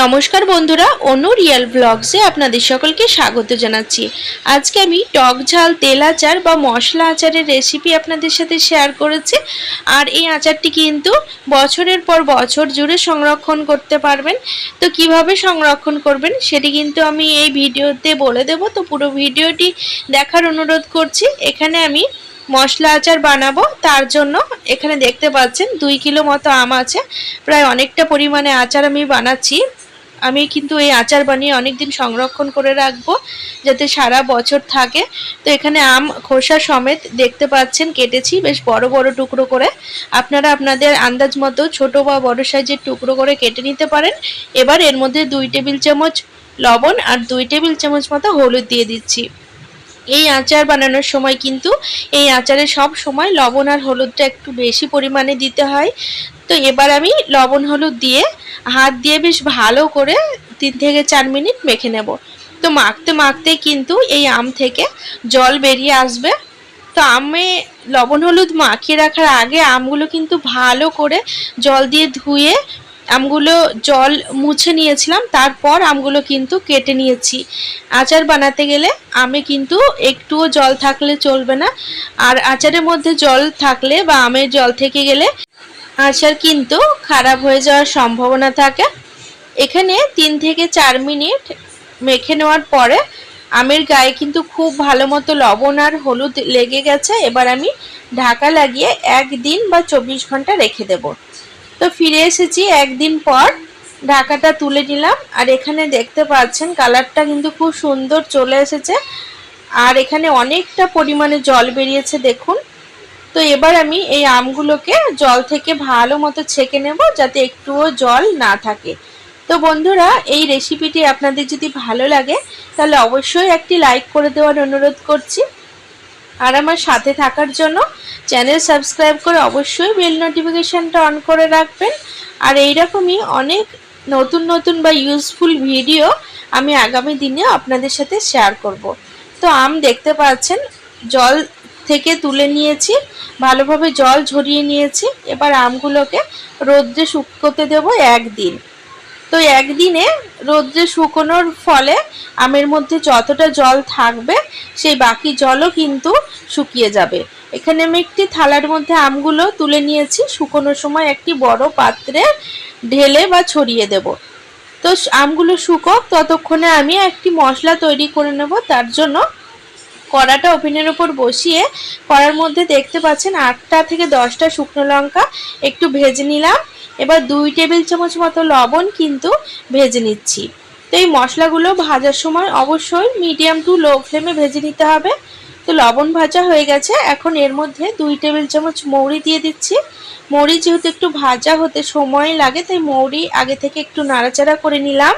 নমস্কার বন্ধুরা, অনু রিয়েল ব্লগসে আপনাদের সকলকে স্বাগত জানাচ্ছি। আজকে আমি টক ঝাল, তেল আচার বা মশলা আচারের রেসিপি আপনাদের সাথে শেয়ার করেছি। আর এই আচারটি কিন্তু বছরের পর বছর জুড়ে সংরক্ষণ করতে পারবেন। তো কীভাবে সংরক্ষণ করবেন সেটি কিন্তু আমি এই ভিডিওতে বলে দেব। তো পুরো ভিডিওটি দেখার অনুরোধ করছি, এখানে আমি মশলা আচার বানাবো। তার জন্য এখানে দেখতে পাচ্ছেন দুই কিলো মতো আম আছে। প্রায় অনেকটা পরিমাণে আচার আমি বানাচ্ছি। আমি কিন্তু এই আচার বানিয়ে অনেক দিন সংরক্ষণ করে রাখব, যাতে সারা বছর থাকে। তো এখানে আম, খোসা সমেত দেখতে পাচ্ছেন, কেটেছি বেশ বড় বড় টুকরো করে। আপনারা আপনাদের আন্দাজ মতো ছোট বা বড় সাইজের টুকরো করে কেটে নিতে পারেন। এবার এর মধ্যে দুই টেবিল চামচ লবণ আর দুই টেবিল চামচ মতো হলুদ দিয়ে দিচ্ছি। এই আচার বানানোর সময় কিন্তু এই আচারে সব সময় লবণ আর হলুদটা একটু বেশি পরিমাণে দিতে হয়। তো এবার আমি লবণ হলুদ দিয়ে হাত দিয়ে বেশ ভালো করে তিন থেকে চার মিনিট মেখে নেব। তো মাখতে মাখতে কিন্তু এই আম থেকে জল বেরিয়ে আসবে। তো আমে লবণ হলুদ মাখিয়ে রাখার আগে আমগুলো কিন্তু ভালো করে জল দিয়ে ধুয়ে আমগুলো জল মুছে নিয়েছিলাম, তারপর আমগুলো কিন্তু কেটে নিয়েছি। আচার বানাতে গেলে আমে কিন্তু একটুও জল থাকলে চলবে না। আর আচারের মধ্যে জল থাকলে বা আমের জল থেকে গেলে আচার কিন্তু খারাপ হয়ে যাওয়ার সম্ভাবনা থাকে। এখানে তিন থেকে চার মিনিট মেখে নেওয়ার পরে আমের গায়ে কিন্তু খুব ভালো মতো লবণ আর হলুদ লেগে গেছে। এবার আমি ঢাকা লাগিয়ে একদিন বা চব্বিশ ঘণ্টা রেখে দেবো। তো ফিরে এসেছি একদিন পর। ঢাকাটা তুলে নিলাম। আর এখানে দেখতে পাচ্ছেন কালারটা কিন্তু খুব সুন্দর চলে এসেছে। আর এখানে অনেকটা পরিমাণে জল বেরিয়েছে, দেখুন। তো এবার আমি এই আমগুলোকে জল থেকে ভালো মতো ছেঁকে নেব যাতে একটুও জল না থাকে। তো বন্ধুরা, এই রেসিপিটি আপনাদের যদি ভালো লাগে, তাহলে অবশ্যই একটি লাইক করে দেওয়ার অনুরোধ করছি। আর আমার সাথে থাকার জন্য চ্যানেল সাবস্ক্রাইব করে অবশ্যই বেল নোটিফিকেশানটা অন করে রাখবেন। আর এইরকমই অনেক নতুন নতুন বা ইউজফুল ভিডিও আমি আগামী দিনে আপনাদের সাথে শেয়ার করব। তো আম দেখতে পাচ্ছেন, জল থেকে তুলে নিয়েছি, ভালোভাবে জল ঝরিয়ে নিয়েছি। এবার আমগুলোকে রোদ্রে শুকোতে দেব একদিন। তো একদিনে রোদ্রে শুকোনোর ফলে আমের মধ্যে যতটা জল থাকবে, সেই বাকি জলও কিন্তু শুকিয়ে যাবে। এখানে আমি একটি থালার মধ্যে আমগুলো তুলে নিয়েছি। শুকোনোর সময় একটি বড় পাত্রে ঢেলে বা ছড়িয়ে দেব। তো আমগুলো শুকোক, ততক্ষণে আমি একটি মশলা তৈরি করে নেব। তার জন্য কড়াটা ওভেনের ওপর বসিয়ে কড়ার মধ্যে দেখতে পাচ্ছেন আটটা থেকে দশটা শুকনো লঙ্কা, একটু ভেজে নিলাম। এবার দুই টেবিল চামচ মতো লবণ কিন্তু ভেজে নিচ্ছি। তো এই মশলাগুলো ভাজার সময় অবশ্যই মিডিয়াম টু লো ফ্লেমে ভেজে নিতে হবে। তো লবণ ভাজা হয়ে গেছে। এখন এর মধ্যে দুই টেবিল চামচ মৌরি দিয়ে দিচ্ছি। মৌরি যেহেতু একটু ভাজা হতে সময় লাগে, তাই মৌরি আগে থেকে একটু নাড়াচাড়া করে নিলাম।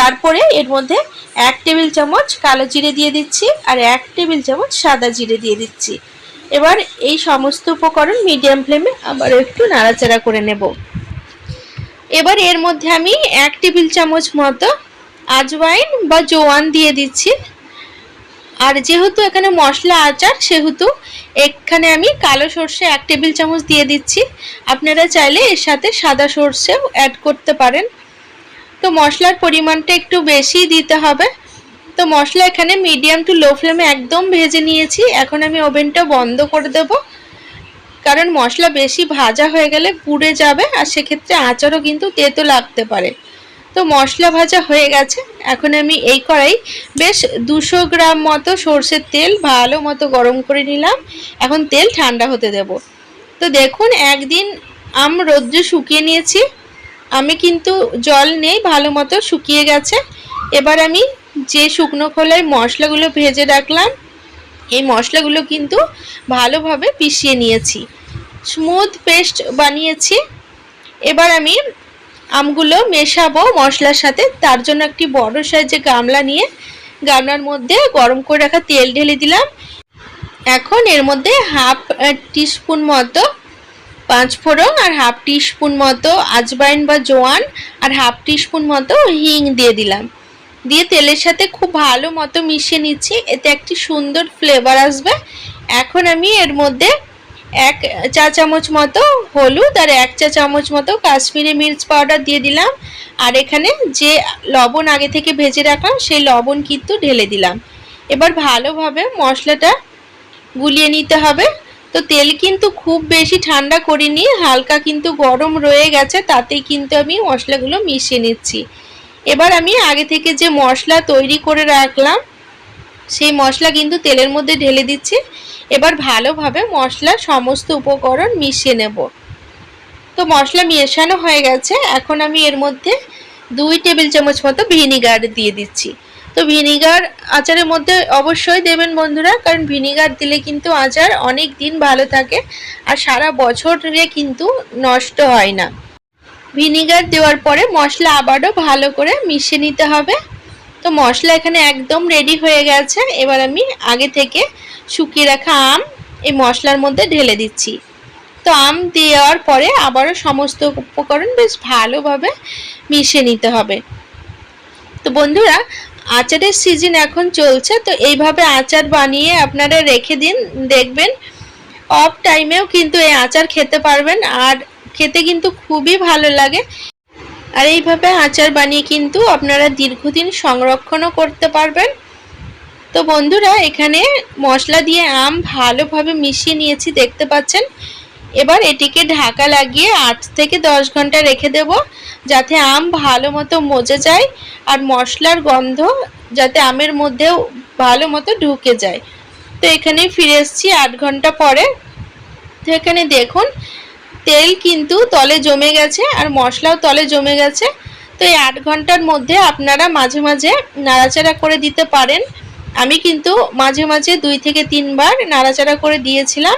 তারপরে এর মধ্যে এক টেবিল চামচ কালো জিরে দিয়ে দিচ্ছি আর এক টেবিল চামচ সাদা জিরে দিয়ে দিচ্ছি। এবার এই সমস্ত উপকরণ মিডিয়াম ফ্লেমে আবার একটু নাড়াচাড়া করে নেব। এবার এর মধ্যে আমি এক টেবিল চামচ মতো আজওয়াইন বা জোয়ান দিয়ে দিচ্ছি। আর যেহেতু এখানে মশলা আচার, সেহেতু এখানে আমি কালো সর্ষে এক টেবিল চামচ দিয়ে দিচ্ছি। আপনারা চাইলে এর সাথে সাদা সর্ষেও অ্যাড করতে পারেন। তো মশলার পরিমাণটা একটু বেশি দিতে হবে। তো মশলা এখানে মিডিয়াম টু লো ফ্লেমে একদম ভেজে নিয়েছি। এখন আমি ওভেনটা বন্ধ করে দেব। কারণ মশলা বেশি ভাজা হয়ে গেলে পুড়ে যাবে আর সেক্ষেত্রে আচারও কিন্তু তেতো লাগতে পারে। তো মশলা ভাজা হয়ে গেছে। এখন আমি এই কড়াই বেশ দুশো গ্রাম মতো সর্ষের তেল ভালো মতো গরম করে নিলাম। এখন তেল ঠান্ডা হতে দেব। তো দেখুন, একদিন আম রোদ্রে শুকিয়ে নিয়েছি। আমি কিন্তু জল নেই, ভালো মতো শুকিয়ে গেছে। এবার আমি যে শুকনো খোলায় মশলাগুলো ভেজে রাখলাম, এই মশলাগুলো কিন্তু ভালোভাবে পিষিয়ে নিয়েছি। স্মুথ পেস্ট বানিয়েছি। এবার আমি আমগুলো মেশাবো মশলার সাথে। তার জন্য একটি বড় সাইজে গামলা নিয়ে গামলার মধ্যে গরম করে রাখা তেল ঢেলে দিলাম। এখন এর মধ্যে হাফ টিস্পুন মতো পাঁচ ফোড়ন আর হাফ টিস্পুন মতো আজবাইন বা জোয়ান আর হাফ টিস্পুন মতো হিং দিয়ে দিলাম। দিয়ে তেলের সাথে খুব ভালো মতো মিশিয়ে নিচ্ছি। এতে একটি সুন্দর ফ্লেভার আসবে। এখন আমি এর মধ্যে এক চা চামচ মতো হলুদ আর এক চা চামচ মতো কাশ্মীরি মির্চ পাউডার দিয়ে দিলাম। আর এখানে যে লবণ আগে থেকে ভেজে রাখলাম, সেই লবণ কিন্তু ঢেলে দিলাম। এবার ভালোভাবে মশলাটা গুলিয়ে নিতে হবে। তো তেল কিন্তু খুব বেশি ঠান্ডা করিনি, হালকা কিন্তু গরম রয়ে গেছে, তাতেই কিন্তু আমি মশলাগুলো মিশিয়ে নিচ্ছি। এবার আমি আগে থেকে যে মশলা তৈরি করে রাখলাম, সেই মশলা কিন্তু তেলের মধ্যে ঢেলে দিচ্ছি। এবার ভালোভাবে মশলার সমস্ত উপকরণ মিশিয়ে নেব। তো মশলা মেশানো হয়ে গেছে, এখন আমি এর মধ্যে দুই টেবিল চামচ মতো ভিনিগার দিয়ে দিচ্ছি। তো ভিনিগার আচারের মধ্যে অবশ্যই দেবেন বন্ধুরা, কারণ ভিনিগার দিলে কিন্তু আচার অনেক দিন ভালো থাকে আর সারা বছর কিন্তু নষ্ট হয় না। ভিনিগার দেওয়ার পরে মশলা আবারও ভালো করে মিশিয়ে নিতে হবে। তো মশলা এখানে একদম রেডি হয়ে গেছে। এবার আমি আগে থেকে শুকিয়ে রাখা আম এই মশলার মধ্যে ঢেলে দিচ্ছি। তো আম দেওয়ার পরে আবারও সমস্ত উপকরণ বেশ ভালোভাবে মিশিয়ে নিতে হবে। তো বন্ধুরা আচারের সিজন এখন চলছে, তো এইভাবে আচার বানিয়ে আপনারা রেখে দিন, দেখবেন অফ টাইমেও কিন্তু এই আচার খেতে পারবেন আর খেতে কিন্তু খুবই ভালো লাগে। আর এইভাবে আচার বানিয়ে কিন্তু আপনারা দীর্ঘদিন সংরক্ষণও করতে পারবেন। তো বন্ধুরা, এখানে মশলা দিয়ে আম ভালোভাবে মিশিয়ে নিয়েছি, দেখতে পাচ্ছেন। এবার এটিকে ঢাকা লাগিয়ে আট থেকে দশ ঘণ্টা রেখে দেব। যাতে আম ভালো মতো মজে যায় আর মশলার গন্ধ যাতে আমের মধ্যেও ভালো মতো ঢুকে যায়। তো এখানে ফিরে এসেছি আট ঘণ্টা পরে। তো এখানে দেখুন, তেল কিন্তু তলে জমে গেছে আর মশলাও তলে জমে গেছে। তো এই আট ঘণ্টার মধ্যে আপনারা মাঝে মাঝে নাড়াচাড়া করে দিতে পারেন। আমি কিন্তু মাঝে মাঝে দুই থেকে তিনবার নাড়াচাড়া করে দিয়েছিলাম।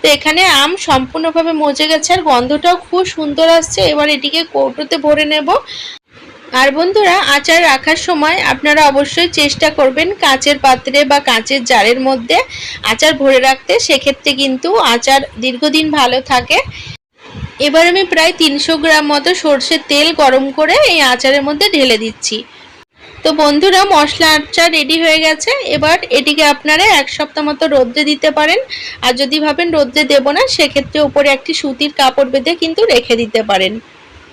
তো এখানে আম সম্পূর্ণভাবে মজে গেছে আর গন্ধটাও খুব সুন্দর আসছে। এবার এটিকে কৌটোতে ভরে নেব। আর বন্ধুরা, আচার রাখার সময় আপনারা অবশ্যই চেষ্টা করবেন কাঁচের পাত্রে বা কাঁচের জারের মধ্যে আচার ভরে রাখতে। সেক্ষেত্রে কিন্তু আচার দীর্ঘদিন ভালো থাকে। এবার আমি প্রায় তিনশো গ্রাম মতো সর্ষের তেল গরম করে এই আচারের মধ্যে ঢেলে দিচ্ছি। তো বন্ধুরা, মশলা আচার রেডি হয়ে গেছে। এবার এটিকে আপনারা এক সপ্তাহ মতো রোদ্রে দিতে পারেন। আর যদি ভাবেন রোদ্রে দেবো না, সেক্ষেত্রে উপরে একটি সুতির কাপড় বেঁধে কিন্তু রেখে দিতে পারেন।